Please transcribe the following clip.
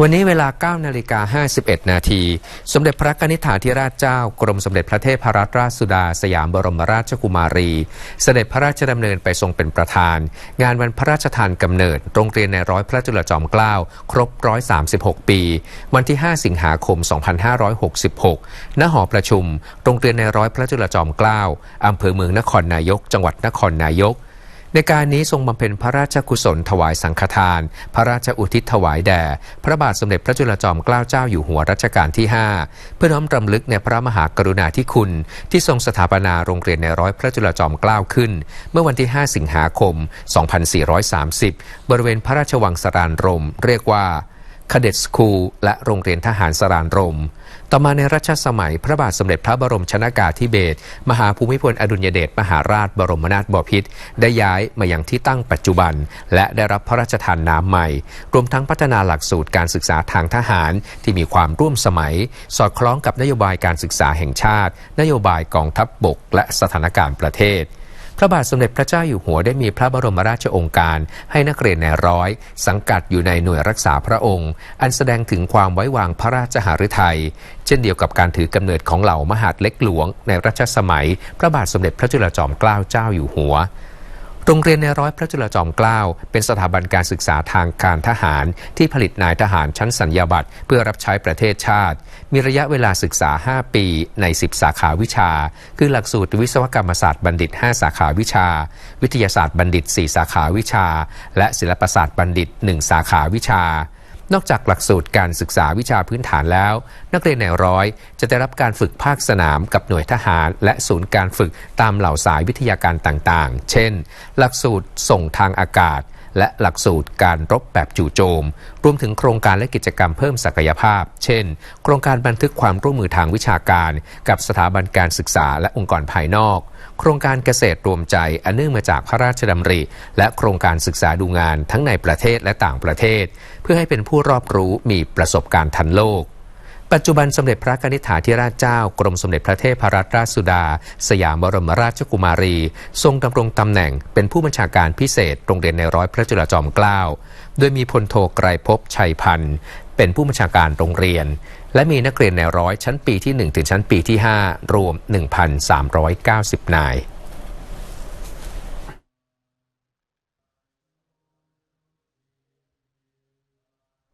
วันนี้เวลา 9 นาฬิกา 51 นาที สมเด็จพระนิษฐาธิราชเจ้า กรมสมเด็จพระเทพรัตนราชสุดา สยามบรมราชกุมารี เสด็จพระราชดำเนินไปทรงเป็นประธาน งานวันพระราชทานกำเนิด โรงเรียนในร้อยพระจุลจอมเกล้า ครบ 136 ปี วันที่ 5 สิงหาคม 2566 ณ หอประชุม โรงเรียนในร้อยพระจุลจอมเกล้าอำเภอเมืองนครนายก จังหวัดนครนายก ในการนี้ทรงบำเพ็ญพระราชกุศลถวายสังฆทาน พระราชอุทิศถวายแด่ พระบาทสมเด็จพระจุลจอมเกล้าเจ้าอยู่หัวรัชกาลที่ 5 เพื่อน้อมรำลึกในพระมหากรุณาธิคุณ ที่ทรงสถาปนาโรงเรียนในร้อยพระจุลจอมเกล้าขึ้น เมื่อวันที่ 5 สิงหาคม 2430 บริเวณพระราชวังสรานรม เรียกว่า คเด็ดสคูลและโรงเรียนทหารสรานรม ต่อมาในรัชสมัยพระบาทสมเด็จพระบรมชนากาธิเบศรมหาภูมิพลอดุลยเดชมหาราชบรมนาถบพิตรได้ย้ายมาอยังที่ตั้งปัจจุบัน และได้รับพระราชทานน้ำใหม่ รวมทั้งพัฒนาหลักสูตรการศึกษาทางทหารที่มีความร่วมสมัย สอดคล้องกับนโยบายการศึกษาแห่งชาติ นโยบายกองทัพบบก และสถานการณ์ประเทศ พระบาทสมเด็จพระเจ้าอยู่หัวได้มีพระบรมราชโองการ ให้นักเรียนในร้อย สังกัดอยู่ในหน่วยรักษาพระองค์ อันแสดงถึงความไว้วางพระราชหฤทัยเช่นเดียวกับการถือกำเนิดของเหล่ามหาดเล็กหลวง ในรัชสมัย พระบาทสมเด็จพระจุลจอมเกล้าเจ้าอยู่หัว โรงเรียนในร้อยพระจุลจอมเกล้าเป็นสถาบันการศึกษาทางการทหารที่ผลิตนายทหารชั้นสัญญาบัตรเพื่อรับใช้ประเทศชาติ มีระยะเวลาศึกษา 5 ปีใน 10 สาขาวิชา คือหลักสูตรวิศวกรรมศาสตร์บัณฑิต 5 สาขาวิชา วิทยาศาสตร์บัณฑิต 4 สาขาวิชา และศิลปศาสตร์บัณฑิต 1 สาขาวิชา นอกจากหลักสูตรการศึกษาวิชาพื้นฐานแล้ว นักเรียนในร้อยจะได้รับการฝึกภาคสนามกับหน่วยทหาร และศูนย์การฝึกตามเหล่าสายวิทยาการต่างๆ เช่น หลักสูตรส่งทางอากาศ และหลักสูตรการรบแบบจู่โจม รวมถึงโครงการและกิจกรรมเพิ่มศักยภาพ เช่น โครงการบันทึกความร่วมมือทางวิชาการ กับสถาบันการศึกษาและองค์กรภายนอก โครงการเกษตรรวมใจอันเนื่องมาจากพระราชดำริ และโครงการศึกษาดูงานทั้งในประเทศและต่างประเทศ เพื่อให้เป็นผู้รอบรู้มีประสบการณ์ทันโลก ปัจจุบันสมเด็จพระกนิษฐาธิราชเจ้ากรมสมเด็จพระเทพรัตนราชสุดา สยามบรมราชกุมารี ทรงดำรงตำแหน่งเป็นผู้บัญชาการพิเศษโรงเรียนในร้อยพระจุลจอมเกล้าโดยมีพลโทไกรภพชัยพันธ์เป็นผู้บัญชาการโรงเรียน และมีนักเรียนในร้อยชั้นปีที่ 1 ถึงชั้นปีที่ 5 รวม 1,390 นาย